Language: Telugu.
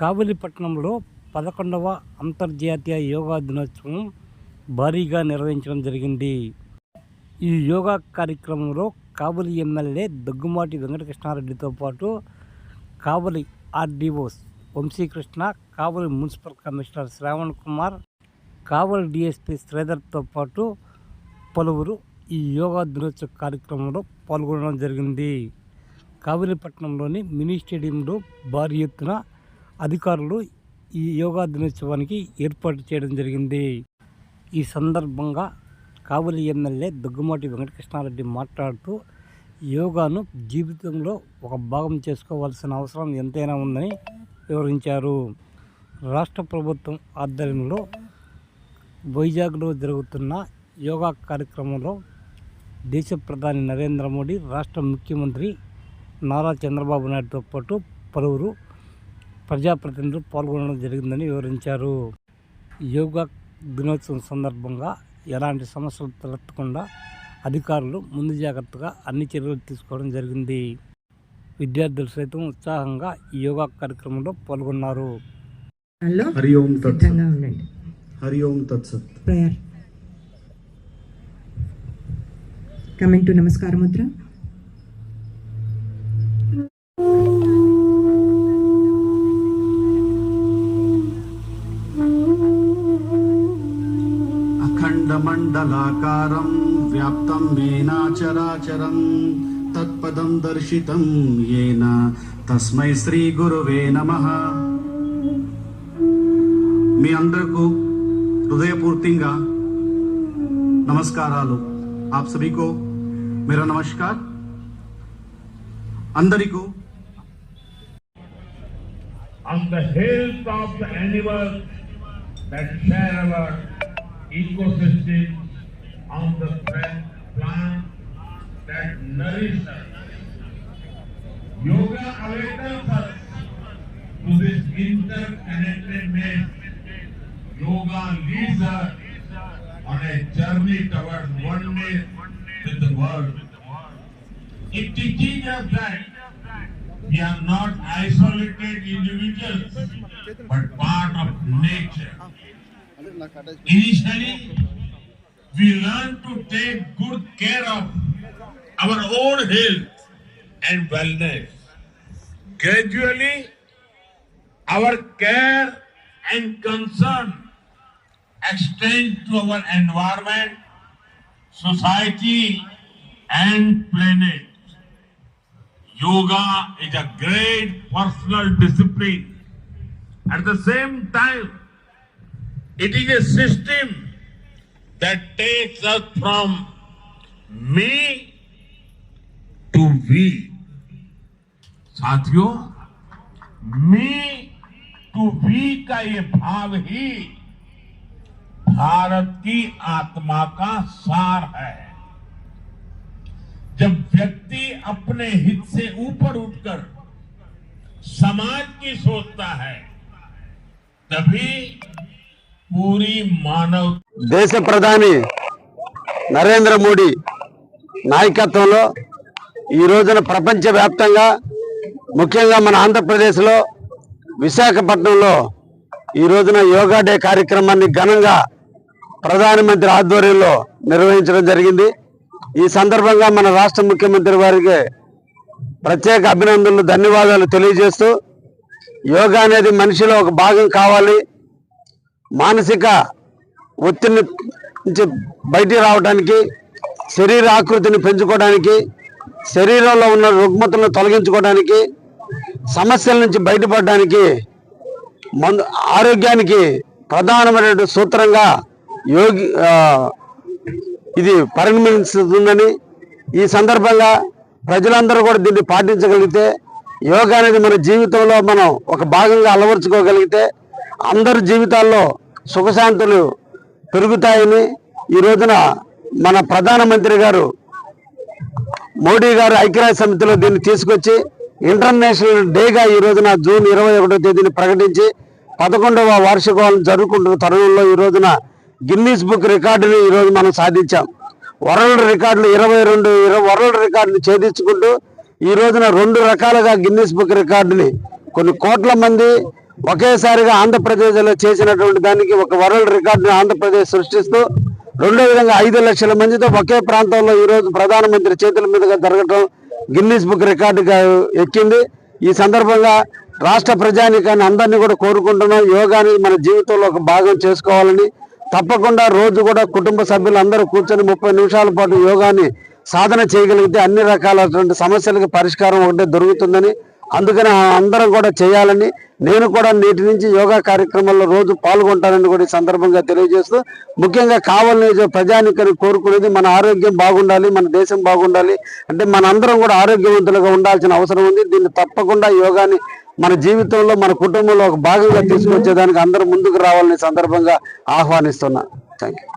కావలిపట్నంలో పదకొండవ అంతర్జాతీయ యోగా దినోత్సవం భారీగా నిర్వహించడం జరిగింది. ఈ యోగా కార్యక్రమంలో కావలి ఎమ్మెల్యే దగ్గుమాటి వెంకటకృష్ణారెడ్డితో పాటు Kavali RDOs Vamsikrishna Kavali municipal commissioner Shravan Kumar Kavali DSP శ్రీధర్తో పాటు పలువురు ఈ యోగా దినోత్సవ కార్యక్రమంలో పాల్గొనడం జరిగింది. కావలిపట్నంలోని మినీ స్టేడియంలో భారీ ఎత్తున అధికారులు ఈ యోగా దినోత్సవానికి ఏర్పాటు చేయడం జరిగింది. ఈ సందర్భంగా కావలి ఎమ్మెల్యే దగ్గుమాటి వెంకటకృష్ణారెడ్డి మాట్లాడుతూ యోగాను జీవితంలో ఒక భాగం చేసుకోవాల్సిన అవసరం ఎంతైనా ఉందని వివరించారు. రాష్ట్ర ప్రభుత్వం ఆధ్వర్యంలో వైజాగ్లో జరుగుతున్న యోగా కార్యక్రమంలో దేశ ప్రధాని నరేంద్ర మోడీ రాష్ట్ర ముఖ్యమంత్రి నారా చంద్రబాబు నాయుడుతో పాటు పలువురు ప్రజాప్రతినిధులు పాల్గొనడం జరిగిందని వివరించారు. యోగా దినోత్సవం సందర్భంగా ఎలాంటి సమస్యలు తలెత్తకుండా అధికారులు ముందు జాగ్రత్తగా అన్ని చర్యలు తీసుకోవడం జరిగింది. విద్యార్థులు సైతం ఉత్సాహంగా ఈ యోగా కార్యక్రమంలో పాల్గొన్నారు. లో హరి ఓం తత్సత్ సిద్ధంగా ఉండండి. హరి ఓం తత్సత్ ప్రేయర్. కమింగ్ టు నమస్కార ముద్ర అఖండమండలాకారం వ్యాప్తం మేనాచరాచరం తత్పదం దర్శితం ఏన తస్మై శ్రీ గురువే నమ మీ అందరకు హృదయపూర్తిగా నమస్కారాలు. ఆప్ సభీకో మేరా నమస్కార్ అందరికీ on the health of the animals that share our ecosystem, on the plant plant that nourish us. Yoga awakens us to this interconnectedness. Yoga leads us on a journey towards oneness with the world. It teaches us that we are not isolated individuals, but part of nature. Initially, we learn to take good care of our own health and wellness. Gradually, our care and concern extend to our environment, society, and planet. Yoga is a great personal discipline. At the same time, it is a system that takes us from me to we. साथियों मी टू वी का ये भाव ही भारत की आत्मा का सार है जब व्यक्ति अपने हित से ऊपर उठकर समाज की सोचता है, तभी పూరి మానవ్ దేశ ప్రధాని నరేంద్ర మోడీ నాయకత్వంలో ఈ రోజున ప్రపంచవ్యాప్తంగా ముఖ్యంగా మన ఆంధ్రప్రదేశ్లో విశాఖపట్నంలో ఈ రోజున యోగా డే కార్యక్రమాన్ని ఘనంగా ప్రధానమంత్రి ఆధ్వర్యంలో నిర్వహించడం జరిగింది. ఈ సందర్భంగా మన రాష్ట్ర ముఖ్యమంత్రి వారికి ప్రత్యేక అభినందనలు ధన్యవాదాలు తెలియజేస్తూ యోగా అనేది మనిషిలో ఒక భాగం కావాలి. మానసిక ఒత్తిడిని నుంచి బయటికి రావడానికి శరీర ఆకృతిని పెంచుకోవడానికి శరీరంలో ఉన్న రుగ్మతలను తొలగించుకోవడానికి సమస్యల నుంచి బయటపడడానికి మందు ఆరోగ్యానికి ప్రధానమైన సూత్రంగా యోగి ఇది పరిగణిస్తుందని ఈ సందర్భంగా ప్రజలందరూ కూడా దీన్ని పాటించగలిగితే యోగా అనేది మన జీవితంలో మనం ఒక భాగంగా అలవర్చుకోగలిగితే అందరి జీవితాల్లో సుఖశాంతులు పెరుగుతాయని ఈ రోజున మన ప్రధానమంత్రి గారు మోడీ గారు ఐక్యరాజ్య సమితిలో దీన్ని తీసుకొచ్చి ఇంటర్నేషనల్ డేగా ఈ రోజున జూన్ ఇరవై ఒకటో తేదీని ప్రకటించి పదకొండవ వార్షికోత్సవం జరుపుకుంటున్న తరుణంలో ఈ రోజున గిన్నీస్ బుక్ రికార్డుని ఈరోజు మనం సాధించాం. వరల్డ్ రికార్డులు ఇరవై రెండు వరల్డ్ రికార్డుని ఛేదించుకుంటూ ఈ రోజున రెండు రకాలుగా గిన్నీస్ బుక్ రికార్డుని కొన్ని కోట్ల మంది ఒకేసారిగా ఆంధ్రప్రదేశ్లో చేసినటువంటి దానికి ఒక వరల్డ్ రికార్డుని ఆంధ్రప్రదేశ్ సృష్టిస్తూ రెండో విధంగా ఐదు లక్షల మందితో ఒకే ప్రాంతంలో ఈరోజు ప్రధానమంత్రి చేతుల మీదుగా జరగటం గిన్నీస్ బుక్ రికార్డుగా ఎక్కింది. ఈ సందర్భంగా రాష్ట్ర ప్రజానికాన్ని అందరినీ కూడా కోరుకుంటున్నాం. యోగాని మన జీవితంలో ఒక భాగం చేసుకోవాలని తప్పకుండా రోజు కూడా కుటుంబ సభ్యులందరూ కూర్చొని ముప్పై నిమిషాల పాటు యోగాని సాధన చేయగలిగితే అన్ని రకాలైనటువంటి సమస్యలకు పరిష్కారం ఒకటే దొరుకుతుందని అందుకని అందరం కూడా చేయాలని నేను కూడా నేటి నుంచి యోగా కార్యక్రమాల్లో రోజు పాల్గొంటానని కూడా ఈ సందర్భంగా తెలియజేస్తూ ముఖ్యంగా కావాలని ప్రజానికని కోరుకునేది మన ఆరోగ్యం బాగుండాలి మన దేశం బాగుండాలి అంటే మన అందరం కూడా ఆరోగ్యవంతులుగా ఉండాల్సిన అవసరం ఉంది. దీన్ని తప్పకుండా యోగాని మన జీవితంలో మన కుటుంబంలో ఒక భాగంగా తీసుకొచ్చేదానికి అందరూ ముందుకు రావాలని సందర్భంగా ఆహ్వానిస్తున్నా. Thank you